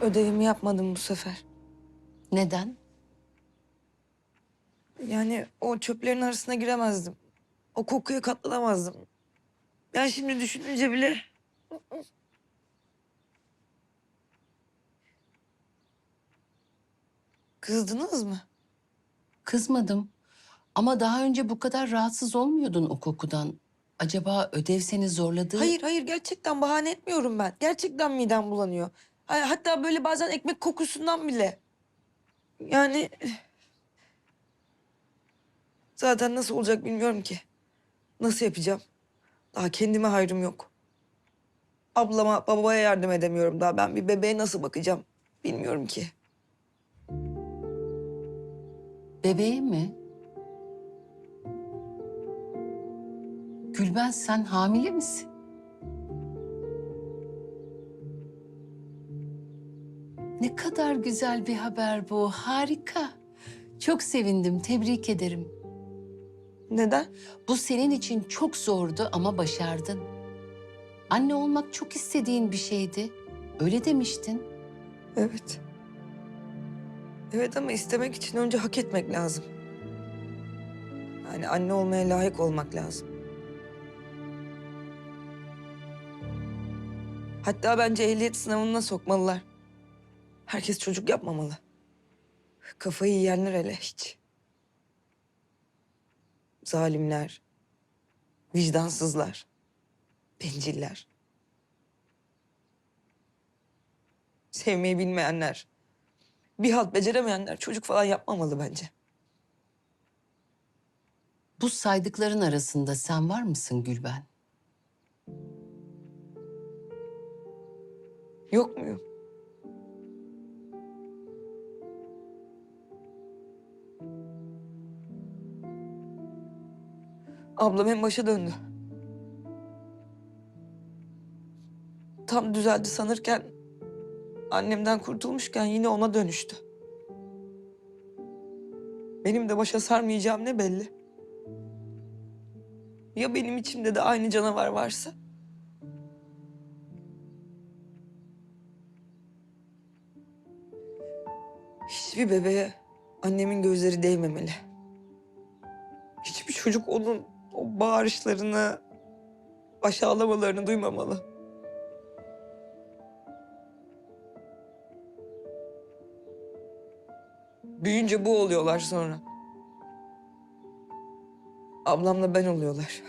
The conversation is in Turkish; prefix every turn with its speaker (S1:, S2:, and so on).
S1: Ödevimi yapmadım bu sefer.
S2: Neden?
S1: Yani o çöplerin arasına giremezdim. O kokuya katlanamazdım. Ben şimdi düşününce bile... Kızdınız mı?
S2: Kızmadım. Ama daha önce bu kadar rahatsız olmuyordun o kokudan. Acaba ödev seni zorladı?
S1: Hayır hayır gerçekten bahane etmiyorum ben. Gerçekten midem bulanıyor. Hatta böyle bazen ekmek kokusundan bile. Yani... Zaten nasıl olacak bilmiyorum ki. Nasıl yapacağım? Daha kendime hayrım yok. Ablama, babaya yardım edemiyorum daha. Ben bir bebeğe nasıl bakacağım bilmiyorum ki.
S2: Bebeğe mi? Gülben sen hamile misin? Ne kadar güzel bir haber bu. Harika. Çok sevindim. Tebrik ederim.
S1: Neden?
S2: Bu senin için çok zordu ama başardın. Anne olmak çok istediğin bir şeydi. Öyle demiştin.
S1: Evet. Evet ama istemek için önce hak etmek lazım. Yani anne olmaya layık olmak lazım. Hatta bence ehliyet sınavına sokmalılar. Herkes çocuk yapmamalı. Kafayı yiyenler hele hiç. Zalimler, vicdansızlar, benciller. Sevmeyi bilmeyenler, bir halt beceremeyenler çocuk falan yapmamalı bence.
S2: Bu saydıkların arasında sen var mısın Gülben?
S1: Ablam en başa döndü. Tam düzeldi sanırken annemden kurtulmuşken yine ona dönüştü. Benim de başa sarmayacağım ne belli. Ya benim içimde de aynı canavar varsa? Hiçbir bebeğe annemin gözleri değmemeli. Hiçbir çocuk onun o bağırışlarını, aşağılamalarını duymamalı. Büyüyünce bu oluyorlar sonra. Ablamla ben oluyorlar.